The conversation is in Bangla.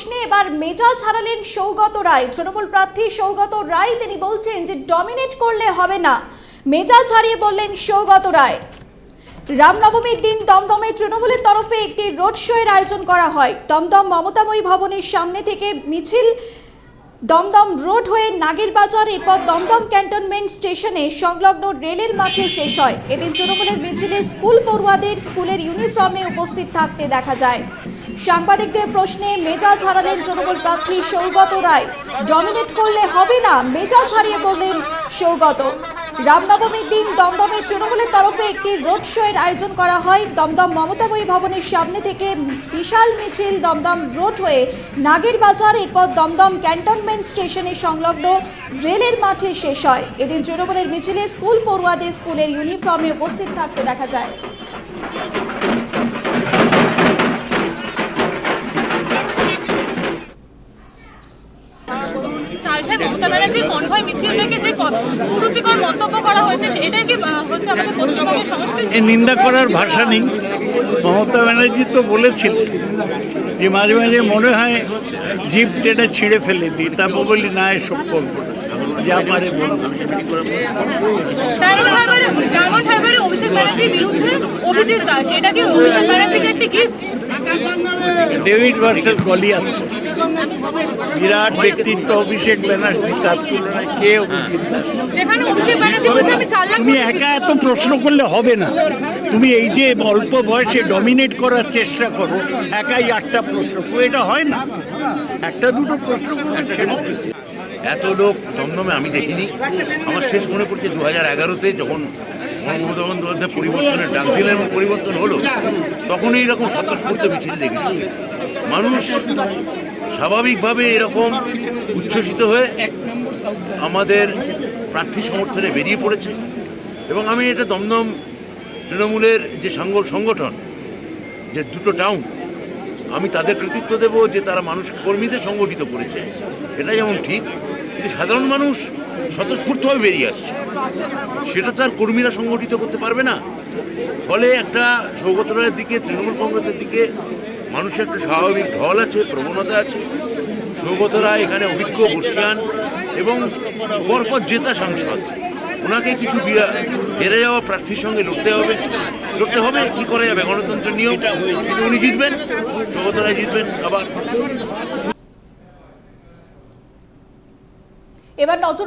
প্রশ্নে এবার মেজাজ হারালেন সৌগত রায়। তৃণমূল প্রার্থী সৌগত রায় তিনি বলছেন যে ডমিনেট করলে হবে না। মেজাজ হারিয়ে বললেন সৌগত রায়। রামনবমীর দিন দমদমে তৃণমূলের তরফে একটি রোড শো এর আয়োজন করা হয়। দমদম মমতাময়ী ভবনের সামনে থেকে মিছিল দমদম রোড হয়ে নাগেরবাজার এরপর দমদম ক্যান্টনমেন্ট স্টেশনে সংলগ্ন রেলের মাঠে শেষ হয়। এদিন তৃণমূলের মিছিলে স্কুল পড়ুয়াদের স্কুলের ইউনিফর্মে উপস্থিত থাকতে দেখা যায়। সাংবাদিকদের প্রশ্নে মেজাজ হারালেন তৃণমূল প্রার্থী সৌগত রায়। ডমিনেট করলে হবে না, মেজাজ হারিয়ে বললেন সৌগত। রামনবমীর দিন দমদমে তৃণমূলের তরফে একটি রোড শো এর আয়োজন করা হয়। দমদম মমতাময়ী ভবনের সামনে থেকে বিশাল মিছিল দমদম রোড হয়ে নাগেরবাজার এরপর দমদম ক্যান্টনমেন্ট স্টেশনের সংলগ্ন রেলের মাঠে শেষ হয়। এদিন তৃণমূলের মিছিলে স্কুল পড়ুয়াদের স্কুলের ইউনিফর্মে উপস্থিত থাকতে দেখা যায়। মমতা ব্যানার্জির কনভয় মিছিল থেকে যে কুরুচিকর মন্তব্য করা হয়েছে এটা কি হচ্ছে আমাদের পশ্চিমবঙ্গের সংস্কৃতি নিন্দা করার ভাষা নেই। মমতা ব্যানার্জি তো বলেছিলেন যে মাঝে মাঝে মনে হয় জিপ যেটা ছিঁড়ে ফেলে দিই তারপর বলি না এসব করব যা পারে ডেভিড ভার্সেস গলিয়াত বিরাট ব্যক্তিত্ব অভিষেক ব্যানার্জি তার তুলনায় কে অভিজিৎ দাস? তুমি একা এত প্রশ্ন করলে হবে না। তুমি এই যে অল্প বয়সে ডমিনেট করার চেষ্টা করো একাই আটটা প্রশ্ন করো এটা হয় না। একটা দুটো প্রশ্ন করে ছেড়ে এত লোক দমদমে আমি দেখিনি। আমার শেষ মনে পড়ছে দু হাজার এগারোতে যখন মমতা বন্দ্যোপাধ্যায় পরিবর্তনের ডাক দিলেন এবং পরিবর্তন হলো তখন এইরকম স্বতঃস্ফূর্ত মিছিল দেখেছি। মানুষ স্বাভাবিকভাবে এরকম উচ্ছ্বসিত হয়ে আমাদের প্রার্থী সমর্থনে বেরিয়ে পড়েছে। এবং আমি এটা দমদম তৃণমূলের যে সাংগ, সংগঠন, যে দুটো টাউন আমি তাদের কৃতিত্ব দেব যে তারা মানুষ কর্মীদের সংগঠিত করেছে। এটা যেমন ঠিক, কিন্তু সাধারণ মানুষ স্বতঃস্ফূর্তভাবে বেরিয়ে আসছে। সেটা তার কর্মীরা সংগঠিত করতে পারবে না। ফলে একটা সৌগত রায়ের দিকে, তৃণমূল কংগ্রেসের দিকে মানুষের একটা স্বাভাবিক ঢল আছে, প্রবণতা আছে। সৌগত রায় এখানে অভিজ্ঞ বর্ষিয়ান এবং পরপর জেতা সাংসদ। ওনাকে কিছু বিরা- হেরে যাওয়া প্রার্থীর সঙ্গে লড়তে হবে। লড়তে হবে, কি করা যাবে গণতন্ত্রের নিয়ম? কিন্তু উনি জিতবেন সৌগত রায় জিতবেন, আবার। এবার নজর